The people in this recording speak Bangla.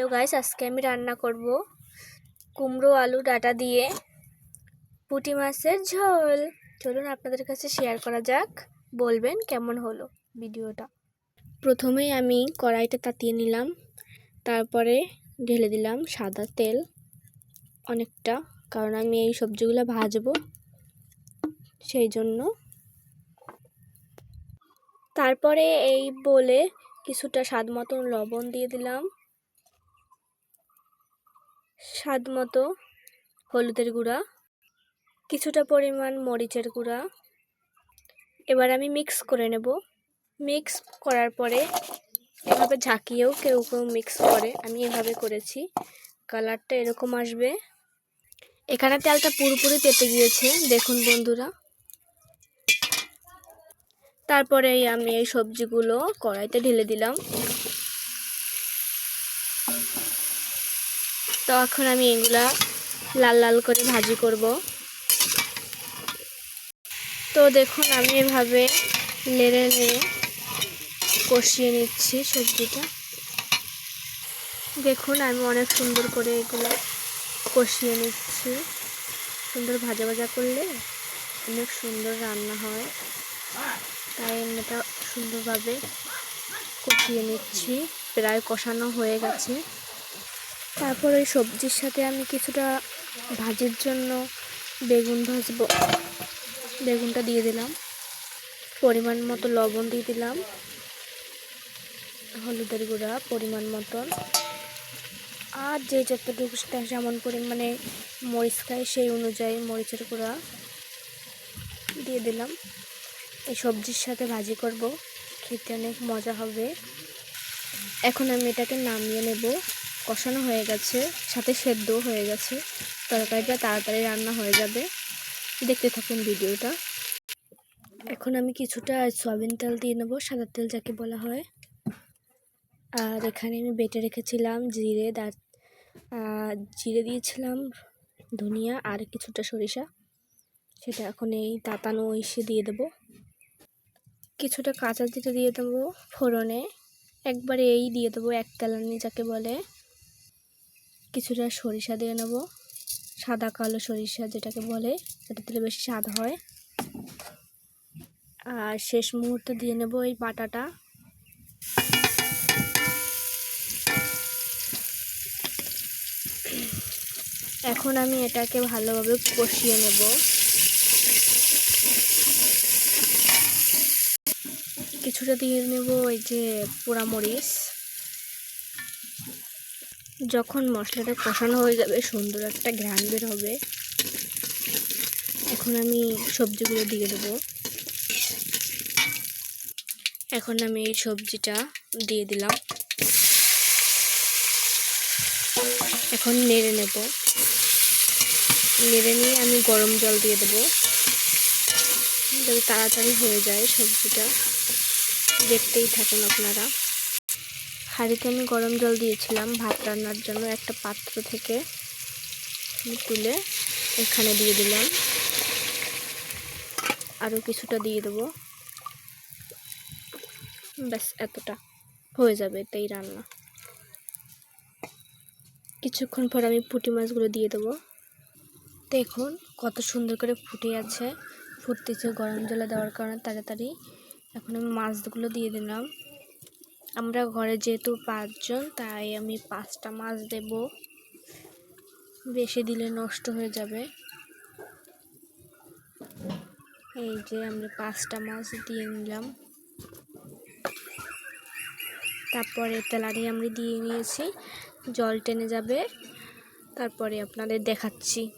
হ্যালো গাইস, আজকে আমি রান্না করব কুমড়ো আলু ডাটা দিয়ে। পুঁটি মাছের ঝোল। চলুন আপনাদের কাছে শেয়ার করা যাক, বলবেন কেমন হলো ভিডিওটা। প্রথমেই আমি কড়াইটা তাতিয়ে নিলাম, তারপরে ঢেলে দিলাম সাদা তেল অনেকটা, কারণ আমি এই সবজিগুলো ভাজবো সেই জন্য। তারপরে এই বলে কিছুটা স্বাদ মতন লবণ দিয়ে দিলাম। স্বাদ মতো হলুদের গুঁড়া, কিছুটা পরিমাণ মরিচের গুঁড়া। এবার আমি মিক্স করে নেব। মিক্স করার পরে এভাবে ঝাঁকিয়েও কেউ কেউ মিক্স করে। আমি এভাবে করেছি। কালারটা এরকম আসবে। এখানে তেলটা পুরোপুরি তেতে গিয়েছে, দেখুন বন্ধুরা। তারপরে আমি এই সবজিগুলো কড়াইতে ঢেলে দিলাম। তো এখন আমি এগুলা লাল লাল করে ভাজি করব। তো দেখুন, আমি এভাবে লেড়ে লেড়ে কষিয়ে নিচ্ছি সবজিটা। দেখুন, আমি অনেক সুন্দর করে এগুলো কষিয়ে নিচ্ছি। সুন্দর ভাজা ভাজা করলে অনেক সুন্দর রান্না হয়। তাই এমনিটা সুন্দরভাবে কষিয়ে নিচ্ছি। প্রায় কষানো হয়ে গেছে। তারপর ওই সবজির সাথে আমি কিছুটা ভাজির জন্য বেগুন ভাজবো। বেগুনটা দিয়ে দিলাম। পরিমাণ মতো লবণ দিয়ে দিলাম। হলুদের গুঁড়া পরিমাণ মতন। আর যে যতটুকু যেমন পরিমাণে মরিচ খায় সেই অনুযায়ী মরিচের গুঁড়া দিয়ে দিলাম। এই সবজির সাথে ভাজি করব। খেতে অনেক মজা হবে। এখন আমি এটাকে নামিয়ে নেব। কষানো হয়ে গেছে, সাথে সেদ্ধও হয়ে গেছে। তরকারিটা তাড়াতাড়ি রান্না হয়ে যাবে। দেখতে থাকুন ভিডিওটা। এখন আমি কিছুটা সয়াবিন তেল দিয়ে নেব, সাদা তেল যাকে বলা হয়। আর এখানে আমি বেটে রেখেছিলাম জিরে দাঁত জিরে দিয়েছিলাম, ধনিয়া আর কিছুটা সরিষা। সেটা এখন এই তাতানো ইসে দিয়ে দেবো। কিছুটা কাঁচা জিরে দিয়ে দেবো ফোড়নে। একবারে এই দিয়ে দেবো, এক তেলানি যাকে বলে। কিছুটা সরিষা দিয়ে নেব। সাদা কালো সরিষা যেটাকে বলে এটা দিলে বেশি স্বাদ হয়। আর শেষ মুহূর্তে দিয়ে নেব এই বাটাটা। এখন আমি এটাকে ভালোভাবে কষিয়ে নেব। কিছুটা দিয়ে নেব ওই যে পোড়ামরিচ। যখন মশলাটা কষানো হয়ে যাবে, সুন্দর একটা ঘ্রাণ বের হবে। এখন আমি সবজিগুলো দিয়ে দেবো। এখন আমি এই সবজিটা দিয়ে দিলাম। এখন নেড়ে নেব। নেড়ে নিয়ে আমি গরম জল দিয়ে দেবো। যাতে তাড়াতাড়ি হয়ে যায় সবজিটা। দেখতেই থাকুন আপনারা। হাঁড়িতে আমি গরম জল দিয়েছিলাম ভাত রান্নার জন্য একটা পাত্র থেকে তুলে এখানে দিয়ে দিলাম। আরও কিছুটা দিয়ে দেবো। ব্যাস, এতটা হয়ে যাবে এতেই রান্না। কিছুক্ষণ পর আমি পুঁটি মাছগুলো দিয়ে দেবো। দেখুন কত সুন্দর করে ফুটে আছে। ফুটতেছে গরম জলে দেওয়ার কারণে তাড়াতাড়ি। এখন আমি মাছগুলো দিয়ে দিলাম। আমরা ঘরে যেহেতু পাঁচজন, তাই আমি পাঁচটা মাছ দেব। বেশি দিলে নষ্ট হয়ে যাবে। এই যে আমরা পাঁচটা মাছ দিয়ে নিলাম। তারপরে তেলারি আমরা দিয়ে নিয়েছি। জল টেনে যাবে। তারপরে আপনাদের দেখাচ্ছি।